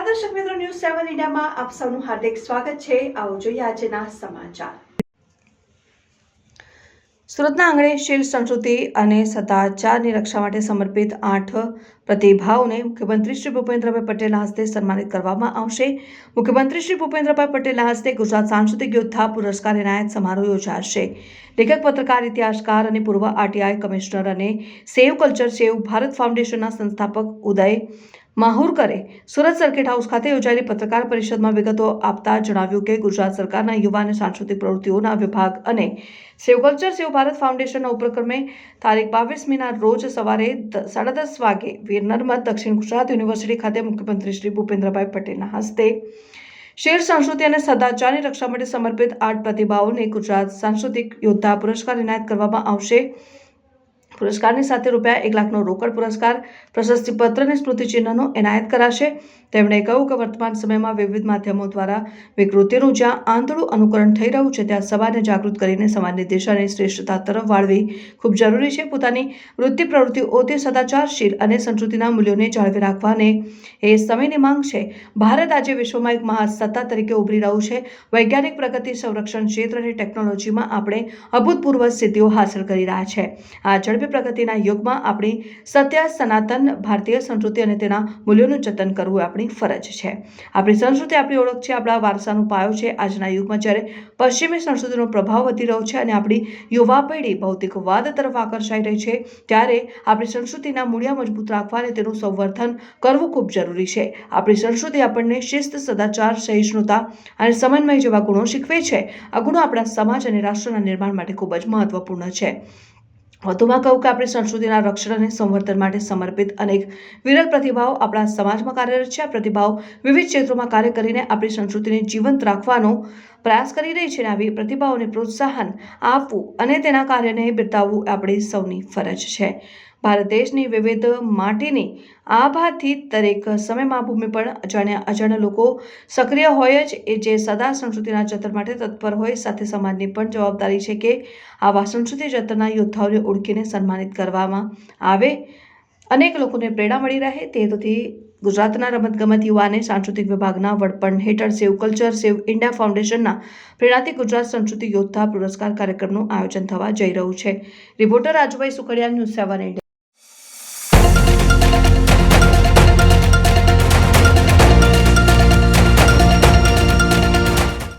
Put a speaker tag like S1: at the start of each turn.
S1: સેવન ઇન્ડિયામાં આપ સૌનું હાર્દિક સ્વાગત છે. આવો જોઈએ આજના સમાચાર. સુરતના આંગણે શીલ સંસ્કૃતિ અને સદાચારની રક્ષા માટે સમર્પિત આઠ પ્રતિભાઓને મુખ્યમંત્રી શ્રી ભૂપેન્દ્રભાઈ પટેલના હસ્તે સન્માનિત કરવામાં આવશે. મુખ્યમંત્રી શ્રી ભૂપેન્દ્રભાઈ પટેલના હસ્તે ગુજરાત સાંસ્કૃતિક યોદ્ધા પુરસ્કાર એનાયત સમારોહ યોજાશે. લેખક, પત્રકાર, ઇતિહાસકાર અને પૂર્વ આરટીઆઈ કમિશનર અને સેવ કલ્ચર સેવ ભારત ફાઉન્ડેશનના સંસ્થાપક ઉદય માહુરકરે સુરત સર્કિટ હાઉસ ખાતે યોજાયેલી પત્રકાર પરિષદમાં વિગતો આપતા જણાવ્યું કે ગુજરાત સરકારના યુવા અને સાંસ્કૃતિક પ્રવૃત્તિઓના વિભાગ અને સેવ કલ્ચર, સેવ ભારત ફાઉન્ડેશનના ઉપક્રમે તારીખ બાવીસમીના રોજ સવારે સાડા દસ વાગે વીર નર્મદ દક્ષિણ ગુજરાત યુનિવર્સિટી ખાતે મુખ્યમંત્રી શ્રી ભૂપેન્દ્રભાઈ પટેલના હસ્તે શેર સંસ્કૃતિ અને સદાચારની રક્ષા માટે સમર્પિત આઠ પ્રતિભાઓને ગુજરાત સાંસ્કૃતિક યોદ્ધા પુરસ્કાર એનાયત કરવામાં આવશે. પુરસ્કારની સાથે રૂપિયા એક લાખનો રોકડ પુરસ્કાર પ્રશસ્તિ પત્ર અને સ્મૃતિચિહ્નનો એનાયત કરાશે. તેમણે કહ્યું કે વર્તમાન સમયમાં વિવિધ માધ્યમો દ્વારા વિકૃતિનું જ્યાં આંધળું અનુકરણ થઈ રહ્યું છે, ત્યાં સમાજને જાગૃત કરીને સમાજની દિશાને શ્રેષ્ઠતા તરફ વાળવી ખૂબ જરૂરી છે. પોતાની વૃત્તિ પ્રવૃત્તિઓથી સદાચારશીલ અને સંસ્કૃતિના મૂલ્યોને જાળવી રાખવાને એ સમયની માંગ છે. ભારત આજે વિશ્વમાં એક મહાસત્તા તરીકે ઉભરી રહ્યું છે. વૈજ્ઞાનિક પ્રગતિ સંરક્ષણ ક્ષેત્ર અને ટેકનોલોજીમાં આપણે અભૂતપૂર્વ સિદ્ધિઓ હાંસલ કરી રહ્યા છે. આ ઝડપી પ્રગતિના યુગમાં આપણી સત્ય, સનાતન, ભારતીય સંસ્કૃતિ અને તેના મૂલ્યોનું જતન કરવું આપણી ફરજ છે. આપણી સંસ્કૃતિ આપણી ઓળખ છે, આપણા વારસાનો પાયો છે. આજના યુગમાં જ્યારે પશ્ચિમી સંસ્કૃતિનો પ્રભાવ વધી રહ્યો છે અને આપણી યુવા પેઢી ભૌતિકવાદ તરફ આકર્ષાઈ રહી છે, ત્યારે આપણી સંસ્કૃતિના મૂળિયા મજબૂત રાખવા અને તેનું સંવર્ધન કરવું ખૂબ જરૂરી છે. આપણી સંસ્કૃતિ આપણને શિસ્ત, સદાચાર, સહિષ્ણુતા અને સમન્વય જેવા ગુણો શીખવે છે. આ ગુણો આપણા સમાજ અને રાષ્ટ્રના નિર્માણ માટે ખૂબ જ મહત્વપૂર્ણ છે. વધુમાં કહું કે આપણી સંસ્કૃતિના રક્ષણ અને સંવર્ધન માટે સમર્પિત અનેક વિરલ પ્રતિભાઓ આપણા સમાજમાં કાર્યરત છે. આ પ્રતિભાઓ વિવિધ ક્ષેત્રોમાં કાર્ય કરીને આપણી સંસ્કૃતિને જીવંત રાખવાનો પ્રયાસ કરી રહી છે અને આવી પ્રતિભાઓને પ્રોત્સાહન આપવું અને તેના કાર્યને બિરદાવવું આપણી સૌની ફરજ છે. ભારત દેશની વિવિધ માટીની આભાથી દરેક સમયમાં ભૂમિ પર અજાણ્યા અજાણ્યા લોકો સક્રિય હોય જ એ જે સદા સંસ્કૃતિના જતન માટે તત્પર હોય સાથે સમાજની પણ જવાબદારી છે કે આવા સંસ્કૃતિ જતનના યોદ્ધાઓને ઓળખીને સન્માનિત કરવામાં આવે. અનેક લોકોને પ્રેરણા મળી રહે તે હેતુથી ગુજરાતના રમતગમત યુવાને સાંસ્કૃતિક વિભાગના વડપણ હેઠળ સેવ કલ્ચર, સેવ ઇન્ડિયા ફાઉન્ડેશનના પ્રેરણાથી ગુજરાત સંસ્કૃતિ યોદ્ધા પુરસ્કાર કાર્યક્રમનું આયોજન થવા જઈ રહ્યું છે. Reporter Rajubhai Sukhadia news seven